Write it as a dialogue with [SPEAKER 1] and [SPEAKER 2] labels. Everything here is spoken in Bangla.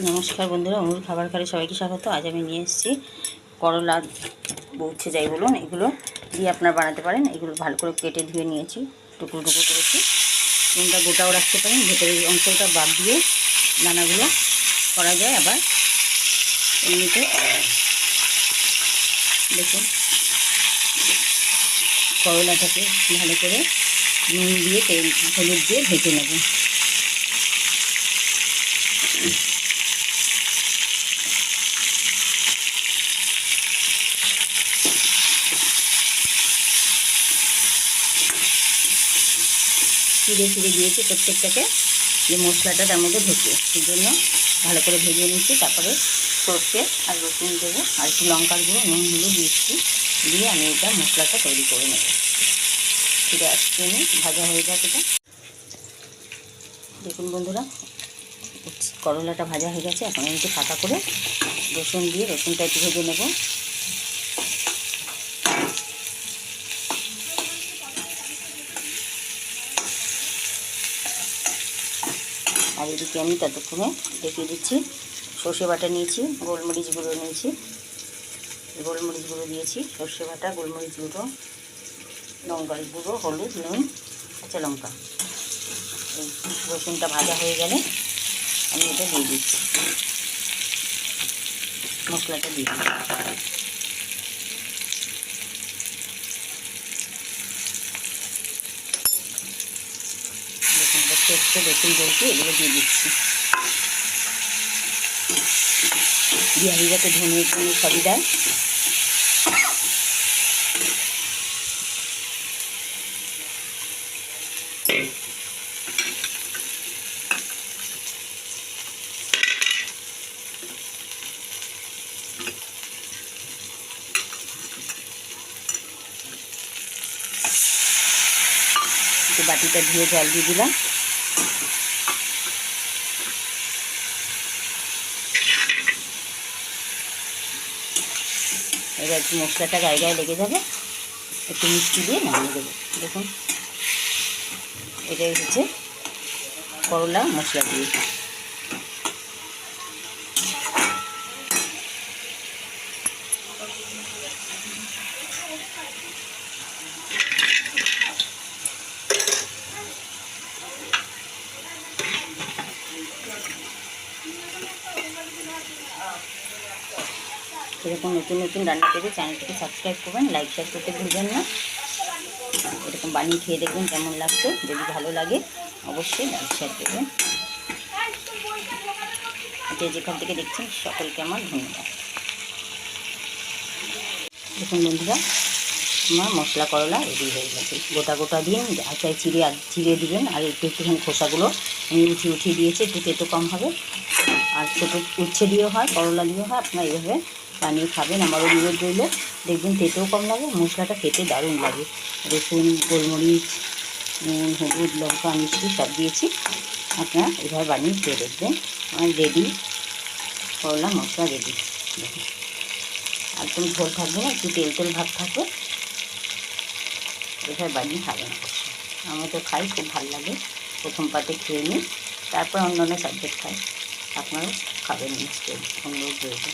[SPEAKER 1] নমস্কার বন্ধুরা অমুল খাবার খারে সবাইকে স্বাগত। আজ আমি নিয়ে এসেছি করলা বউছে যাই বলুন, এগুলো দিয়ে আপনারা বানাতে পারেন। এগুলো ভালো করে কেটে ধুয়ে নিয়েছি, টুকরো টুকরো করেছি। কোনটা গোটাও রাখতে পারেন, ভেতরের অংশটা বাদ দিয়ে দানাগুলো করা যায়। আবার এমনিতে দেখুন, করলাটাকে ভালো করে নুন দিয়ে, তেল, হলুদ দিয়ে ভেজে নেব। চিড়ে চিড়ে দিয়েছি প্রত্যেকটাকে যে মশলাটা তার মধ্যে ঢুকে। সেই জন্য ভালো করে ভেজে নিচ্ছি, তারপরে সর্ষে আর রসুন দেবো আর একটু লঙ্কার গুঁড়ো, নুন, হলুদ দিচ্ছি দিয়ে আমি এটা মশলাটা তৈরি করে নেব। ফিরে আসছি আমি, ভাজা হয়ে যাক এটা। দেখুন বন্ধুরা, করলাটা ভাজা হয়ে গেছে, এখন একটু ফাঁকা করে রসুন দিয়ে রসুনটা একটু ভেজে নেব। আর এদিকে আমি ততক্ষণে দেখিয়ে দিচ্ছি। সর্ষে বাটা নিয়েছি, গোলমরিচ গুঁড়ো নিয়েছি। গোলমরিচ গুঁড়ো দিয়েছি, সর্ষে বাটা, গোলমরিচ গুঁড়ো লঙ্কার গুঁড়ো, হলুদ, নুন, কাঁচা লঙ্কা। রসুনটা ভাজা হয়ে গেলে আমি এটা দিয়ে দিচ্ছি। মশলাটা দিয়ে দিচ্ছি। একটু রসুন বলছি এগুলো দিয়ে দিচ্ছি। বিহারি যাতে ধনিয়া জন্য সবই দেয় বাটিটা ধুয়ে জল দিয়ে দিলাম। এবার একটু মশলাটা গায়ে গায়ে লেগে যাবে। একটু মিষ্টি দিয়ে নামিয়ে দেবো। দেখুন, এটাই হচ্ছে করলা মশলা দিয়ে। এরকম নতুন নতুন রান্না পেতে চ্যানেলটিকে সাবস্ক্রাইব করবেন লাইক শেয়ার করতে ভুলবেন না। এরকম বানিয়ে খেয়ে দেখবেন কেমন লাগছে। যদি ভালো লাগে, অবশ্যই লাইক শেয়ার করবেন। যে যেখান থেকে দেখছেন, সকলকে আমার ধন্যবাদ। দেখুন বন্ধুরা, আমার মশলা করলা রেডি হয়ে গেছে। গোটা গোটা দিন আচায় চিড়ে আর চিড়ে দিবেন, আর একটু একটুখানি খোসাগুলো আমি উঠিয়ে উঠিয়ে দিয়েছি, একটু তেতো কম হবে। আর ছোটো উচ্ছে দিয়েও হয়, করলা দিয়েও হয়, আপনারা এইভাবে বানিয়ে খাবেন আমার অনুরোধ রইল। দেখবেন তেতেও কম লাগে, মশলাটা খেতে দারুণ লাগে। রসুন, গোলমরিচ, নুন, হলুদ, লঙ্কা, মিষ্টি সব দিয়েছি। আপনারা এভাবে বানিয়ে খেয়ে দেখবেন। আমার রেডি, করলা, মশলা রেডি। একদম ঝোল থাকবে না, একটু তেল তেল ভাব থাকবে এভাবে বানিয়ে খাবেন আমি তো খাই, খুব ভালো লাগে। প্রথম পাতে খেয়ে নিই, তারপর অন্য অন্য সাবজেক্ট খাই। আপনারাও খাবেন নিশ্চয়ই, অনুরোধ রয়েছে